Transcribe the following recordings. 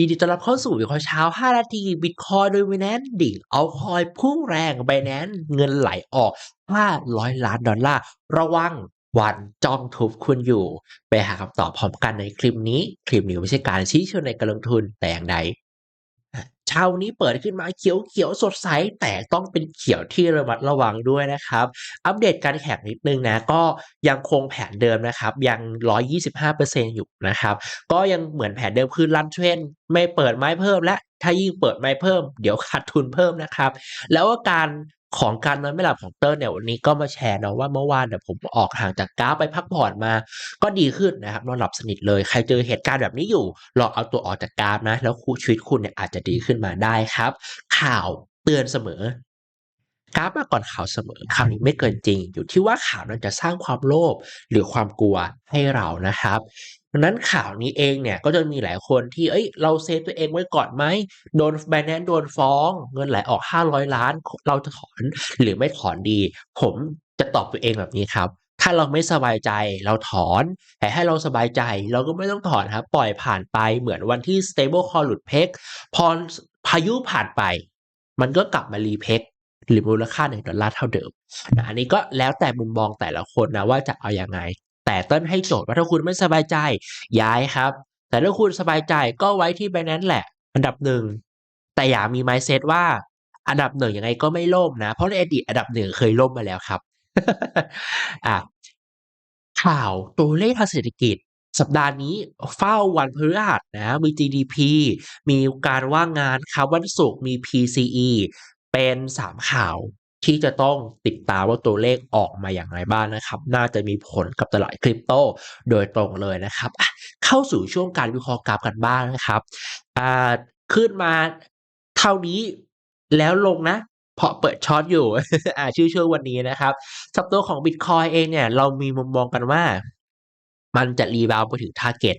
ยินดีต้อนรับเข้าสู่วิเคราะห์เช้า 5 นาทีบิตคอยโดยวินแนนดิ่งเอาคอยพุ่งแรงไบแนนเงินไหลออก 500 ล้านดอลลาร์ ระวังวันจ้องทุบคุณอยู่ ไปหาคำตอบพร้อมกันในคลิปนี้ คลิปนี้ไม่ใช่การชี้ชวนในการลงทุนแต่อย่างใด เช้านี้เปิดขึ้นมาเขียวเขียวสดใส แต่ต้องเป็นเขียวที่ระมัดระวังด้วยนะครับ อัปเดตการแข่งนิดนึงนะ ก็ยังคงแผนเดิมนะครับ ยัง 125%อยู่นะครับ ก็ยังเหมือนแผนเดิมคือลันเทรนไม่เปิดไม้เพิ่มและถ้ายิ่งเปิดไม้เพิ่ม เดี๋ยวขาดทุนเพิ่มนะครับ แล้วการ ของการนอนไม่หลับของเติ้ลเนี่ยวันนี้ก็มาแชร์เนาะว่าเมื่อวานเนี่ยผมออกห่างจากกราฟไปพักผ่อนมา ก็ดีขึ้นนะครับนอนหลับสนิทเลยใครเจอเหตุการณ์แบบนี้อยู่ลองเอาตัวออกจากกราฟนะ แล้วชีวิตคุณเนี่ยอาจจะดีขึ้นมาได้ครับ ข่าวเตือนเสมอกราฟมาก่อนข่าวเสมอข่าวนี้ไม่เกินจริง อยู่ที่ว่าข่าวนั้นจะสร้างความโลภหรือความกลัวให้เรานะครับ ดังนั้นข่าวนี้เองเนี่ยก็จะมีหลายคนที่เอ้ยเราเซฟตัวเองไว้ก่อนไหมโดนแบรนด์โดนฟ้อง เงินไหลออก 500 ล้าน เราจะถอนหรือไม่ถอนดี ผมจะตอบตัวเองแบบนี้ครับ ถ้าเราไม่สบายใจเราถอน แต่ให้เราสบายใจเราก็ไม่ต้องถอนครับ ปล่อยผ่านไปเหมือนวันที่ stable coin หลุดเพกพอพายุผ่านไป มันก็กลับมารีเพกหรือมูลค่าหนึ่งดอลลาร์เท่าเดิมนะอันนี้ก็แล้วแต่มุมมองแต่ละคนนะว่าจะเอาอยัางไง แต่เต้นให้โจทย์ว่าถ้าคุณไม่สบายใจย้ายครับ แต่ถ้าคุณสบายใจก็ไว้ที่ Binance แหละ อันดับหนึ่งแต่อย่ามี mindset ว่าอันดับหนึ่งยังไงก็ไม่ล่มนะ เพราะในอดีตอันดับหนึ่งเคยล่มมาแล้วครับอะข่าวตัวเลขทางเศรษฐกิจสัปดาห์นี้เฝ้าวันพฤหัสนะ มี GDP มีการว่างงานครับวันศุกร์มี PCE เป็นสามข่าว ที่จะต้องติดตามว่าตัวเลขออกมาอย่างไรบ้างนะครับ น่าจะมีผลกับตลาดคริปโตโดยตรงเลยนะครับ เข้าสู่ช่วงการวิเคราะห์กราฟกันบ้างนะครับขึ้นมาเท่านี้แล้วลงนะเพราะเปิดช็อตอยู่อ่าชื่อช่วงวันนี้นะครับสับตัวของ Bitcoin เองเนี่ย เรามีมุมมองกันว่ามันจะรีบาวไปถึง target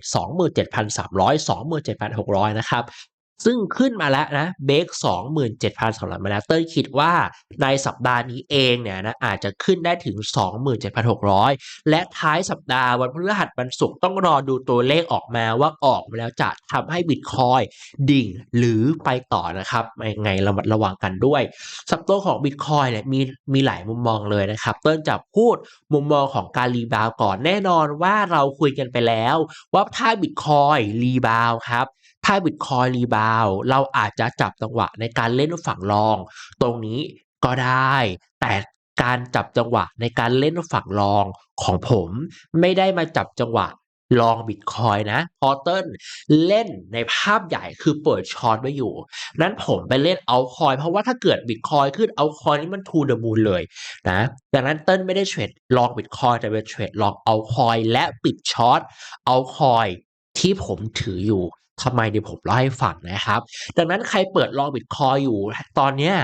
27,300 27,600 นะครับ ซึ่งขึ้นมาแล้วนะเบรก27,200 มาแล้วเต้ยคิดว่าในสัปดาห์นี้เองเนี่ยนะอาจจะขึ้นได้ถึง 27,600 และท้ายสัปดาห์วันพฤหัสวันศุกร์ต้องรอดูตัวเลขออกมาว่าออกมาแล้วจะทำให้บิตคอยดิ่งหรือไปต่อนะครับยังไงระมัดระวังกันด้วย สัปดาห์ของบิตคอยเนี่ยมีมีหลายมุมมองเลยนะครับ เติ้ลจะพูดมุมมองของการรีบาวก่อนแน่นอนว่าเราคุยกันไปแล้ว ว่าถ้าบิตคอยรีบาวครับ ถ้าบิตคอยรีบาวเราอาจจะจับจังหวะในการเล่นฝั่งรอง ตรงนี้ก็ได้ แต่การจับจังหวะในการเล่นฝั่งรองของผมไม่ได้มาจับจังหวะลองบิตคอยนะพอเติ้ลเล่นในภาพใหญ่คือเปิดช็อตไว้อยู่ นั้นผมไปเล่นเอาคอยเพราะว่าถ้าเกิดบิตคอยขึ้นเอาคอยนี่มันทูเดอะมูลเลยนะดังนั้นเติ้ลไม่ได้เทรดลองบิตคอยแต่เป็นเทรดลองเอาคอยและปิดช็อตเอาคอยที่ผมถืออยู่ ทำไมเดี๋ยวผมเล่าให้ฟังนะครับ ดังนั้นใครเปิดลองบิตคอยอยู่ตอนเนี้ย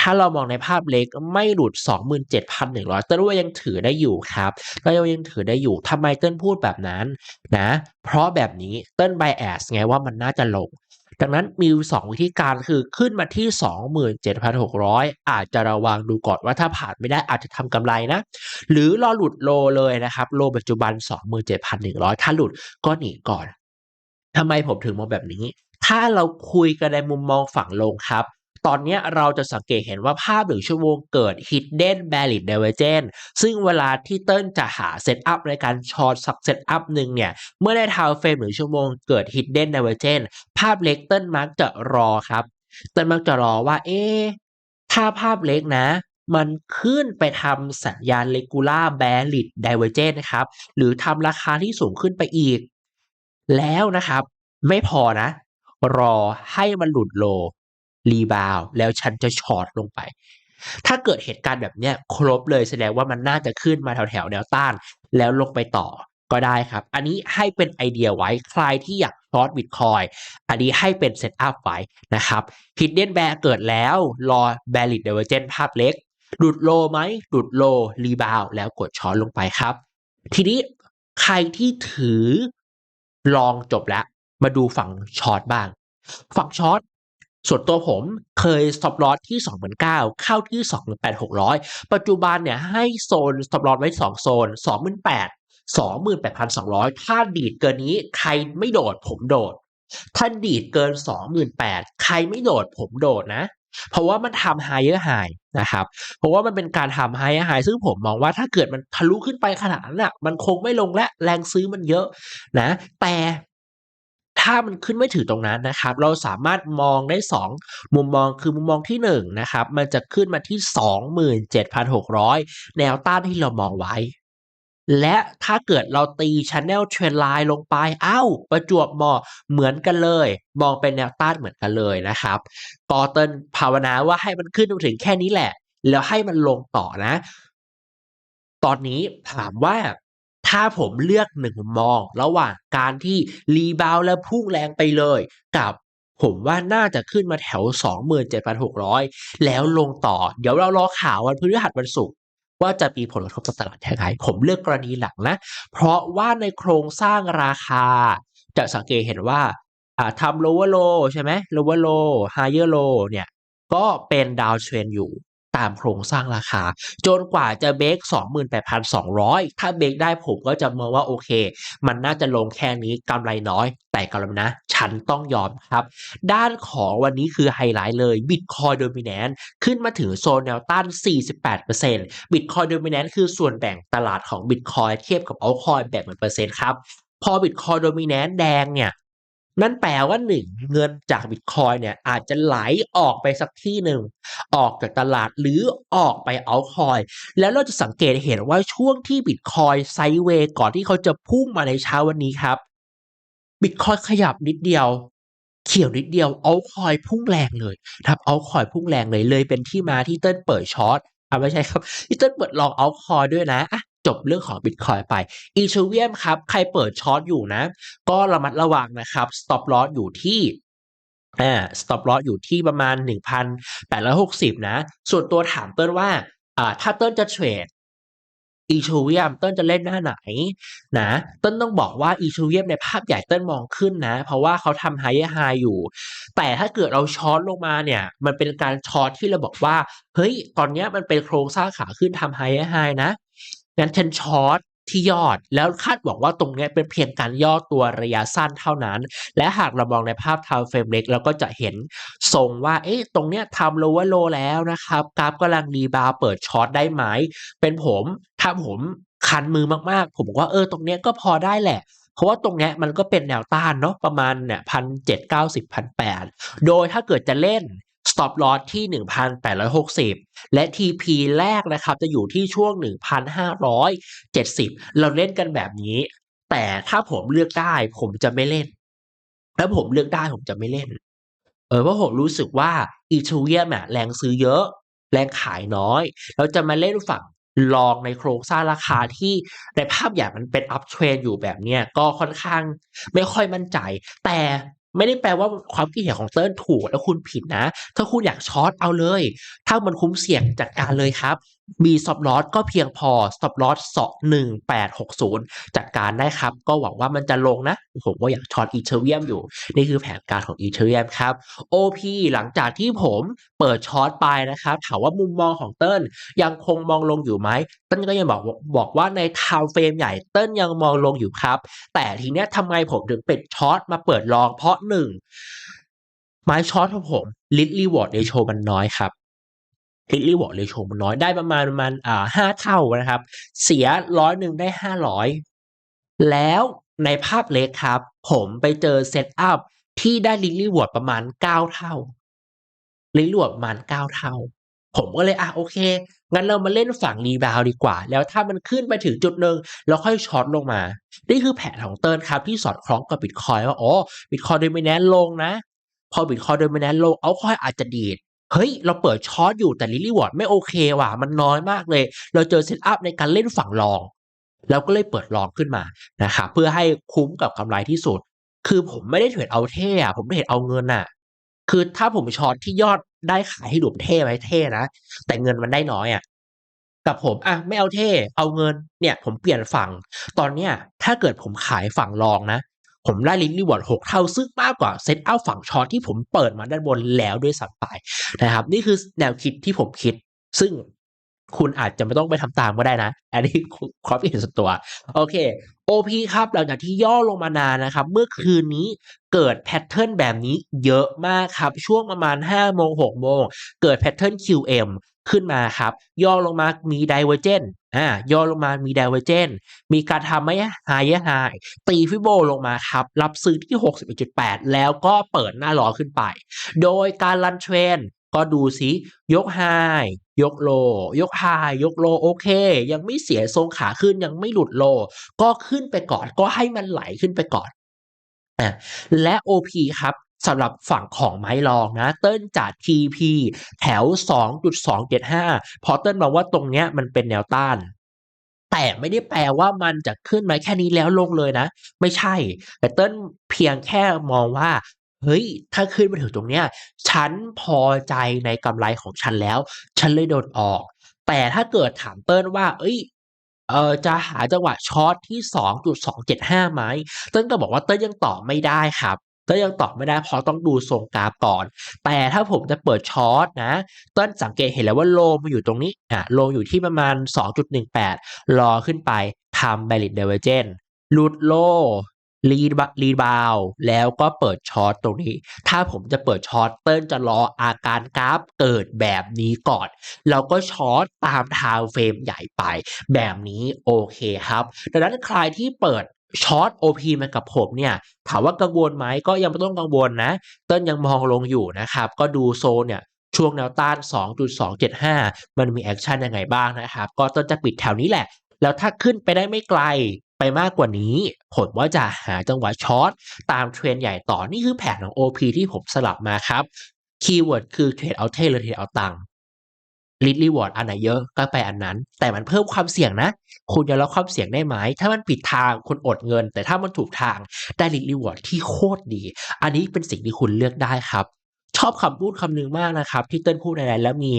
ถ้าเรามองในภาพเล็กไม่หลุด 27,100 เติ้ลว่ายังถือได้อยู่ครับเติ้ลว่ายังถือได้อยู่ทำไมเติ้ลพูดแบบนั้นนะ เพราะแบบนี้เติ้ลไบแอสไงว่ามันน่าจะลง ดังนั้นมีสองวิธีการคือขึ้นมาที่ 27,600 อาจจะระวังดูก่อนว่าถ้าผ่านไม่ได้อาจจะทำกำไรนะ หรือรอหลุดโลเลยนะครับ โลปัจจุบัน 27,100 ถ้าหลุดก็หนีก่อน ทำไมผมถึงมองแบบนี้ ถ้าเราคุยกันในมุมมองฝั่งลงครับ ตอนนี้เราจะสังเกตเห็นว่าภาพหนึ่งชั่วโมงเกิด hidden valid divergence ซึ่งเวลาที่เติ้ลจะหาเซตอัพในการช็อตสักเซตอัพหนึ่งเนี่ย เมื่อได้ทาวเฟรมหนึ่งชั่วโมงเกิด hidden divergence ภาพเล็กเติ้ลมักจะรอครับ เติ้ลมักจะรอว่า เอ๊ถ้าภาพเล็กนะมันขึ้นไปทำสัญญาณ regular valid divergence นะครับ หรือทำราคาที่สูงขึ้นไปอีก แล้วนะครับ ไม่พอนะ รอให้มันหลุดโล รีบาวแล้วฉันจะช็อตลงไป ถ้าเกิดเหตุการณ์แบบเนี้ยครบเลยแสดงว่ามันน่าจะขึ้นมาแถวแถวแนวต้าน แล้วลงไปต่อก็ได้ครับ อันนี้ให้เป็นไอเดียไว้ ใครที่อยากช็อตบิตคอย อันนี้ให้เป็นเซตอัพไว้นะครับ Hidden Bear เกิดแล้ว รอ Valid Divergence ภาพเล็ก หลุดโลไหมหลุดโล รีบาวแล้วกดช็อตลงไปครับ ทีนี้ใครที่ถือ ลองจบแล้ว มาดูฝั่งช็อตบ้าง ฝั่งช็อตส่วนตัวผมเคย stop loss ที่2 9 0 0เข้าที่ 28,600 ปัจจุบันเนี่ยให้โซน stop loss ไว้ 2 โซน 28,000 28,200 ถ้าดีดเกินนี้ใครไม่โดดผมโดด ถ้าดีดเกิน 28,000 ใครไม่โดดผมโดดนะ เพราะว่ามันทำ higher high นะครับ เพราะว่ามันเป็นการทำ higher high ซึ่งผมมองว่าถ้าเกิดมันทะลุขึ้นไปขนาดนั้นน่ะมันคงไม่ลงแล้วแรงซื้อมันเยอะนะ แต่ถ้ามันขึ้นไม่ถึงตรงนั้นนะครับ เราสามารถมองได้ 2 มุมมองคือมุมมองที่1นะครับมันจะขึ้นมาที่ 27,600 แนวต้านที่เรามองไว้ และถ้าเกิดเราตี channel trend line ลงไปอ้าวประจวบเหมาะเหมือนกันเลย มองเป็นแนวต้านเหมือนกันเลยนะครับก็เติ้ลภาวนาว่าให้มันขึ้นมถึงแค่นี้แหละ แล้วให้มันลงต่อนะ ตอนนี้ถามว่าถ้าผมเลือกหนึ่งมองระหว่างการที่รีบาวและพุ่งแรงไปเลย กับผมว่าน่าจะขึ้นมาแถว 27,600 แล้วลงต่อ เดี๋ยวเรารอข่าววันพฤหัสวันศุกร์ ว่าจะมีผลกระทบต่อตลาดยังไงผมเลือกกรณีหลังนะ เพราะว่าในโครงสร้างราคา จะสังเกตเห็นว่าอ่าทำ lower low ใช่ไหม lower low higher low เนี่ยก็เป็นดาวเทรนอยู่ ตามโครงสร้างราคา จนกว่าจะเบรก28,200 ถ้าเบรกได้ผมก็จะมองว่าโอเค มันน่าจะลงแค่นี้กำไรน้อย แต่กำไรนะ ฉันต้องยอมครับ ด้านของวันนี้คือไฮไลท์เลย Bitcoin Dominance ขึ้นมาถึงโซนแนวต้าน 48% Bitcoin Dominance คือส่วนแบ่งตลาดของ Bitcoin เทียบกับ Altcoin แบ่งเป็นเปอร์เซ็นต์ครับ พอ Bitcoin Dominance แดงเนี่ย นั่นแปลว่าหนึ่งเงินจากบิตคอยเนี่ยอาจจะไหลออกไปสักที่หนึ่งออกจากตลาดหรือออกไปเอาคอย แล้วเราจะสังเกตเห็นว่าช่วงที่บิตคอยไซเวย์ก่อนที่เขาจะพุ่งมาในเช้าวันนี้ครับบิตคอยขยับนิดเดียว เขียวนิดเดียวเอาคอยพุ่งแรงเลยครับเอาคอยพุ่งแรงเลยเลยเป็นที่มาที่เติ้ลเปิดช็อตอ่าไม่ใช่ครับที่เติ้ลเปิดลองเอาคอยด้วยนะอะ จบเรื่องของบิตคอยไปอีเทเรียมครับ ใครเปิดช็อตอยู่นะ ก็ระมัดระวังนะครับ stop loss อยู่ที่อ่า stop loss อยู่ที่ประมาณ 1,860 นะ ส่วนตัวถามเติ้ลว่าอ่า ถ้าเติ้ลจะเทรดอีชูเวียมเติ้ลจะเล่นหน้าไหนนะเติ้ลต้องบอกว่าอีชูเวียมในภาพใหญ่เติ้ลมองขึ้นนะ เพราะว่าเขาทำไฮไฮอยู่ แต่ถ้าเกิดเราช็อตลงมาเนี่ย มันเป็นการช็อตที่เราบอกว่า เฮ้ย ตอนเนี้ยมันเป็นโครงสร้างขาขึ้นทำไฮไฮนะ งั้นฉันช็อตที่ยอดแล้วคาดหวังว่าตรงนี้เป็นเพียงการย่อตัวระยะสั้นเท่านั้น และหากเรามองในภาพ time frame เล็กเราก็จะเห็นทรงว่าเอ๊ะตรงเนี้ยทำ lower low แล้วนะครับกราฟกำลังรีบาวด์เปิดช็อตได้ไหม เป็นผมถ้าผมคันมือมากๆ ผมบอกว่าเออตรงเนี้ยก็พอได้แหละเพราะว่าตรงเนี้ยมันก็เป็นแนวต้านเนาะประมาณเนี่ยพันเจ็ดเก้าสิบพันแปดโดยถ้าเกิดจะเล่น stop loss ที่ 1,860 และ TP แรกนะครับจะอยู่ที่ช่วง 1,570 เราเล่นกันแบบนี้ แต่ถ้าผมเลือกได้ผมจะไม่เล่น ถ้าผมเลือกได้ผมจะไม่เล่น เออเพราะผมรู้สึกว่าอีทูเรียมอะแรงซื้อเยอะ แรงขายน้อย เราจะมาเล่นฝั่งลองในโครงสร้างราคาที่ในภาพใหญ่มันเป็นอัพเทรนอยู่แบบเนี้ยก็ค่อนข้างไม่ค่อยมั่นใจ แต่ ไม่ได้แปลว่าความคิดเห็นของเติ้ลถูกแล้วคุณผิดนะ ถ้าคุณอยากช็อตเอาเลย ถ้ามันคุ้มเสี่ยงจัดการเลยครับ มีสต็อปลอสก็เพียงพอสต็อปลอสสองหนึ่งแปดหกศูนย์จัดการได้ครับ ก็หวังว่ามันจะลงนะ ผมก็อยากช็อตอีเทเรียมอยู่ นี่คือแผนการของอีเทเรียมครับ OP หลังจากที่ผมเปิดช็อตไปนะครับ ถามว่ามุมมองของเติ้ลยังคงมองลงอยู่ไหมเติ้ลก็ยังบอกบอกว่าในทม์เฟรมใหญ่เติ้ลยังมองลงอยู่ครับ แต่ทีเนี้ยทำไมผมถึงเปิดช็อตมาเปิดลองเพราะหนึ่งไม้ช็อตของผมลิทรีวอร์ดเรโชมันน้อยครับ ลิทรีวอร์ดเรโชมันน้อยได้ประมาณประมาณอ่าห้าเท่านะครับ เสียร้อยหนึ่งได้ห้าร้อยแล้วในภาพเล็กครับ ผมไปเจอเซตอัพที่ได้ลิทรีวอร์ดประมาณเก้าเท่าลิทรีวอร์ดประมาณเก้าเท่า ผมก็เลยอะโอเค งั้นเรามาเล่นฝั่งรีบาวดีกว่า แล้วถ้ามันขึ้นไปถึงจุดหนึ่งแล้วค่อยช็อตลงมา นี่คือแผนของเติร์นครับที่สอดคล้องกับบิตคอยว่าอ๋อบิตคอยโดมิแนนลงนะ พอบิตคอยโดมิแนนลงเอาคอยอาจจะดีด เฮ้ย เราเปิดช็อตอยู่แต่ลิลลี่วอร์ดไม่โอเคว่ะ มันน้อยมากเลย เราเจอเซตอัพในการเล่นฝั่งรองแล้วก็เลยเปิดลองขึ้นมานะครับเพื่อให้คุ้มกับกำไรที่สุด คือผมไม่ได้เทรดเอาเท่อะผมเทรดเอาเงินอะคือถ้าผมช็อตที่ยอดได้ขายให้ดูเท่ไหมเท่นะแต่เงินมันได้น้อยอะกับผมอะไม่เอาเท่ เอาเงินเนี่ย ผมเปลี่ยนฝั่ง ตอนเนี้ยถ้าเกิดผมขายฝั่งรองนะ ผมได้ลิงรีวอร์ดหกเท่าซึ่งมากกว่าเซตเอาฝั่งช็อตที่ผมเปิดมาด้านบนแล้วด้วยซ้ำไปนะครับ นี่คือแนวคิดที่ผมคิด ซึ่งคุณอาจจะไม่ต้องไปทำตามก็ได้นะ อันนี้ความคิดเห็นส่วนตัว โอเค OP ครับหลังจากที่ย่อลงมานานนะครับ เมื่อคืนนี้เกิดแพทเทิร์นแบบนี้เยอะมากครับ ช่วงประมาณ 5 โมง 6 โมง เกิดแพทเทิร์น QM ขึ้นมาครับ ย่อลงมามี Divergent อ่าย่อลงมามี Divergent มีการทำไม่ High High ตีฟิโบลงมาครับ รับซื้อที่ 61.8 แล้วก็เปิดหน้าล้อขึ้นไป โดยการรันเทรนก็ดูสิยกไฮยกโล ยกไฮยกโลโอเค ยังไม่เสียทรงขาขึ้นยังไม่หลุดโล ก็ขึ้นไปก่อนก็ให้มันไหลขึ้นไปก่อนอะและ OP ครับ สำหรับฝั่งของไม้รองนะ เติ้ลจัด TP แถว 2.275 พอเติ้ลบอกว่าตรงเนี้ยมันเป็นแนวต้านแต่ไม่ได้แปลว่ามันจะขึ้นมาแค่นี้แล้วลงเลยนะ ไม่ใช่ แต่เติ้ลเพียงแค่มองว่า เฮ้ย ถ้าขึ้นมาถึงตรงเนี้ย ฉันพอใจในกำไรของฉันแล้ว ฉันเลยโดดออก แต่ถ้าเกิดถามเติ้ลว่า เอ้ยเออจะหาจังหวะช็อตที่ 2.275ไหมเติ้ลก็บอกว่าเติ้ลยังตอบไม่ได้ครับ เติ้ลยังตอบไม่ได้เพราะต้องดูทรงกราฟก่อน แต่ถ้าผมจะเปิดช็อตนะเติ้ลสังเกตเห็นแล้วว่าโลมันอยู่ตรงนี้อะโลอยู่ที่ประมาณ 2.18 รอขึ้นไปทำ Valid Divergence หลุดโลรีบรีบาวแล้วก็เปิดช็อตตรงนี้ ถ้าผมจะเปิดช็อตเติ้ลจะรออาการกราฟเกิดแบบนี้ก่อนเราก็ช็อตตามทาวเฟรมใหญ่ไป แบบนี้โอเคครับ ดังนั้นใครที่เปิด ช็อต OP มากับผมเนี่ยถามว่ากังวลไหมก็ยังไม่ต้องกังวลนะ เติ้ลยังมองลงอยู่นะครับ ก็ดูโซนเนี่ยช่วงแนวต้าน 2.275 มันมีแอคชั่นยังไงบ้างนะครับ ก็เติ้ลจะปิดแถวนี้แหละ แล้วถ้าขึ้นไปได้ไม่ไกลไปมากกว่านี้ ผมว่าจะหาจังหวะช็อตตามเทรนใหญ่ต่อนี่คือแผนของ OP ที่ผมสลับมาครับคีย์เวิร์ดคือเทรดเอาเทหรือเทรดเอาตังค ลิทรีวอร์ดอันไหนเยอะก็ไปอันนั้น แต่มันเพิ่มความเสี่ยงนะ คุณจะรับความเสี่ยงได้ไหม ถ้ามันผิดทางคุณอดเงิน แต่ถ้ามันถูกทางได้ลิทรีวอร์ดที่โคตรดี อันนี้เป็นสิ่งที่คุณเลือกได้ครับ ชอบคำพูดคำนึงมากนะครับ ที่เติ้ลพูดในนั้นแล้วมี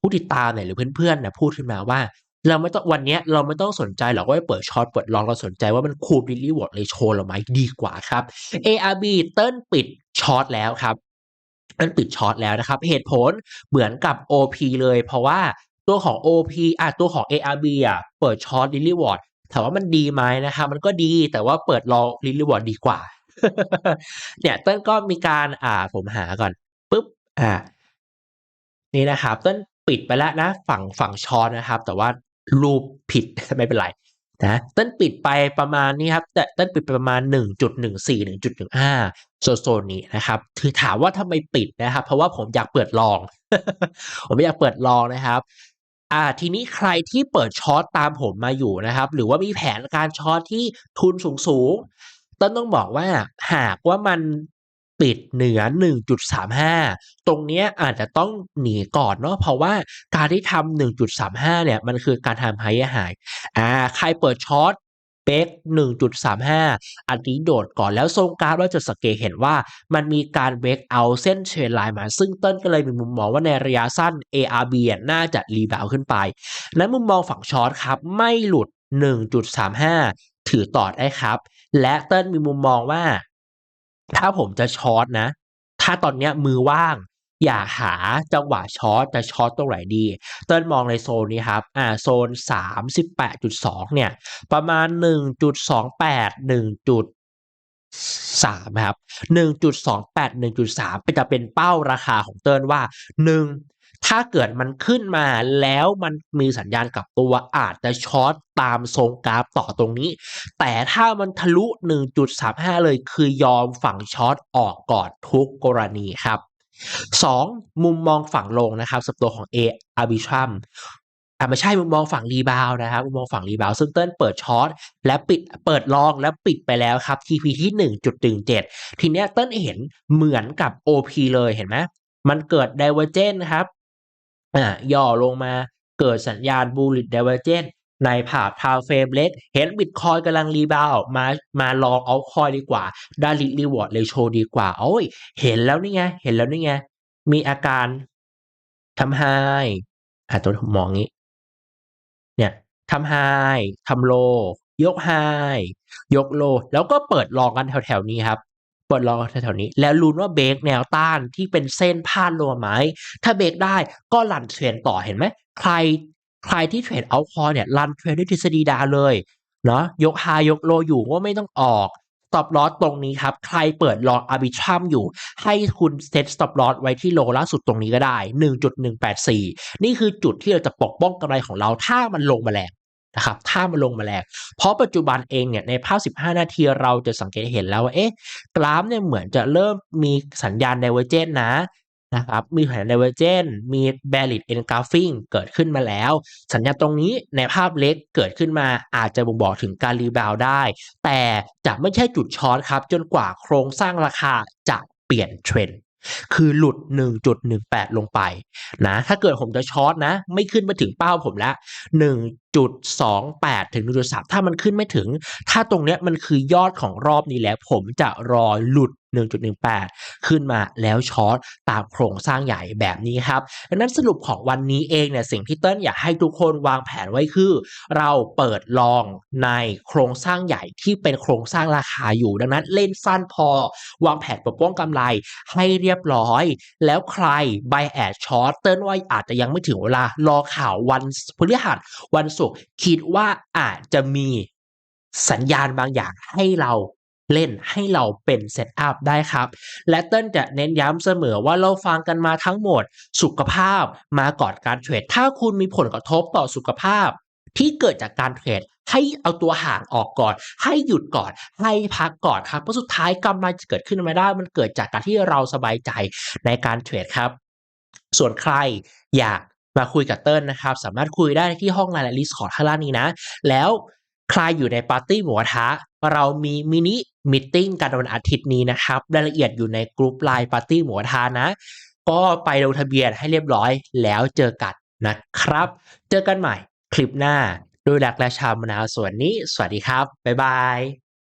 ผู้ติดตามเนี่ยหรือเพื่อนๆนี่ยพูดขึ้นมาว่าเราไม่ต้องวันนี้เราไม่ต้องสนใจหรอกว่าเปิดช็อตเปิดลองเราสนใจว่ามันคูมลิลี่วอร์ดเลยโชว์เราไหมดีกว่าครับ ARB เติ้ลปิดช็อตแล้วครับ เติ้ลปิดช็อตแล้วนะครับ เหตุผลเหมือนกับ OP เลย เพราะว่าตัวของ OP อะตัวของ ARB อะเปิดช็อตลิลี่วอร์ดถามว่ามันดีไหมนะครับ มันก็ดีแต่ว่าเปิดรอลิลี่วอร์ดดีกว่า เนี่ยเติ้ลก็มีการอ่าผมหาก่อนปุ๊บอ่านี่นะครับเติ้ลปิดไปแล้วนะฝั่งฝั่งช็อตนะครับ แต่ว่ารูปผิดไม่เป็นไร นะเติ้ลปิดไปประมาณนี้ครับ แต่เติ้ลปิดไปประมาณ 1.14 1.15 โซนโซนนี้นะครับ คือถามว่าทำไมปิดนะครับ เพราะว่าผมอยากเปิดลอง ผมอยากเปิดลองนะครับอ่าทีนี้ใครที่เปิดช็อตตามผมมาอยู่นะครับ หรือว่ามีแผนการช็อตที่ทุนสูงๆต้นต้องบอกว่าหากว่ามัน ปิดเหนือ 1.35 ตรงนี้อาจจะต้องหนีก่อนเนาะเพราะว่าการที่ทำ1.35 เนี่ยมันคือการทำไฮไฮอ่าใครเปิดช็อตเป๊ก1.35 อันนี้โดดก่อนแล้วทรงกราฟเราจะสังเกตเห็นว่ามันมีการเบรกเอาเส้นเทรนไลน์มา ซึ่งเต้นก็เลยมีมุมมองว่าในระยะสั้น ARB น่าจะรีบาวขึ้นไป และมุมมองฝั่งช็อตครับ ไม่หลุด 1.35 ถือต่อได้ครับ และเติ้ลมีมุมมองว่า ถ้าผมจะช็อตนะ ถ้าตอนเนี้ยมือว่าง อยากหาจังหวะช็อตจะช็อตตรงไหนดี เติ้ลมองในโซนนี้ครับ อ่า โซน 38.2 เนี่ย ประมาณ 1.28 1.3ครับ1.28 1.3เป็นจะเป็นเป้าราคาของเติ้ลว่า 1. ถ้าเกิดมันขึ้นมาแล้วมันมีสัญญาณกับตัวอาจจะช็อตตามทรงกราฟต่อตรงนี้ แต่ถ้ามันทะลุ 1.35 เลยคือยอมฝั่งช็อตออกก่อนทุกกรณีครับ 2. มุมมองฝั่งลงนะครับสับตัวของ A Arbitrum อ่ไม่ใช่มุมมองฝั่งรีบาวนะครับมุมมองฝั่งรีบาวซึ่งเติ้ลเปิดช็อตและปิดเปิดลองและปิดไปแล้วครับ TP ที่ 1.17 ทีเนี้ยเติ้ลเห็นเหมือนกับ OP เลยเห็นไหมมันเกิด Divergence นครับ อ่าย่อลงมาเกิดสัญญาณ Bullish Divergence ในภาพทาวเฟรมเลสเห็นบิตคอยกำลังรีบาวมามาลองเอาคอยดีกว่าได้รีรีวอร์ดเลยโชว์ดีกว่า โอ้ย เห็นแล้วนี่ไง เห็นแล้วนี่ไง มีอาการทำไฮอะตัวมมองงี้ เนี่ยทำไฮทำโล ยกไฮยกโล แล้วก็เปิดลองกันแถวๆนี้ครับ ปลดล็อแถวๆนี้ แล้วลุ้นว่าเบรกแนวต้านที่เป็นเส้นพาดลงมาไหมถ้าเบรกได้ก็รันเทรนต่อเห็นไหมใครใครที่เทรดเอาคอเนี่ยรันเทรนด้วยทฤษฎีดาเลยเนาะยกไฮยกโลอยู่ว่าไม่ต้องออก stop loss ตรงนี้ครับ ใครเปิดลองอาร์บิทรัมอยู่ ให้คุณเซต stop loss ไว้ที่โลล่าสุดตรงนี้ก็ได้ 1.184 นี่คือจุดที่เราจะปกป้องกำไรของเราถ้ามันลงมาแรง นะครับถ้ามันลงมาแรงเพราะปัจจุบันเองเนี่ยในภาพ 15 นาทีเราจะสังเกตเห็นแล้วว่าเอ๊ะกราฟเนี่ยเหมือนจะเริ่มมีสัญญาณ divergence นะนะครับมีสัญญาณ divergence มี bearish engulfing เกิดขึ้นมาแล้ว สัญญาณตรงนี้ในภาพเล็กเกิดขึ้นมาอาจจะบ่งบอกถึงการรีบาวได้ แต่จะไม่ใช่จุดช็อตครับจนกว่าโครงสร้างราคาจะเปลี่ยนเทรนด์คือหลุด 1.18 ลงไปนะถ้าเกิดผมจะช็อตนะ ไม่ขึ้นมาถึงเป้าผมล้ว 1.28 ถึง 1.3 ถ้ามันขึ้นไม่ถึง ถ้าตรงเนี้ยมันคือยอดของรอบนี้แล้ว ผมจะรอหลุด 1.18 ขึ้นมาแล้วช็อตตามโครงสร้างใหญ่แบบนี้ครับดังนั้นสรุปของวันนี้เองเนี่ยสิ่งที่เติ้ลอยากให้ทุกคนวางแผนไว้คือ เราเปิดลองในโครงสร้างใหญ่ที่เป็นโครงสร้างราคาอยู่ ดังนั้นเล่นสั้นพอ วางแผนปกป้องกำไรให้เรียบร้อย แล้วใคร buy at short เติ้ลว่าอาจจะยังไม่ถึงเวลารอข่าววันพฤหัสวันศุกร์คิดว่าอาจจะมีสัญญาณบางอย่างให้เราเล่นให้เราเป็นเซตอัพได้ครับ และเติ้ลจะเน้นย้ำเสมอว่าเราฟังกันมาทั้งหมด สุขภาพมาก่อนการเทรด ถ้าคุณมีผลกระทบต่อสุขภาพ ที่เกิดจากการเทรดให้เอาตัวห่างออกก่อน ให้หยุดก่อน ให้พักก่อนครับ เพราะสุดท้ายกำไรจะเกิดขึ้นมาได้ มันเกิดจากการที่เราสบายใจในการเทรดครับ ส่วนใครอยาก มาคุยกับเติ้ลนะครับ สามารถคุยได้ที่ห้องไลน์และลิสคอร์ดข้างล่างนี้นะ แล้วใครอยู่ในปาร์ตี้หมูกระทะเรามีมินิมิทติ้งกันวันอาทิตย์นี้นะครับรายละเอียดอยู่ในกลุ่มไลน์ปาร์ตี้หมูกระทะนะ ก็ไปลงทะเบียนให้เรียบร้อยแล้วเจอกันนะครับ เจอกันใหม่คลิปหน้าโดยหลักและชาวมะนาวส่วนนี้ สวัสดีครับ บ๊ายบาย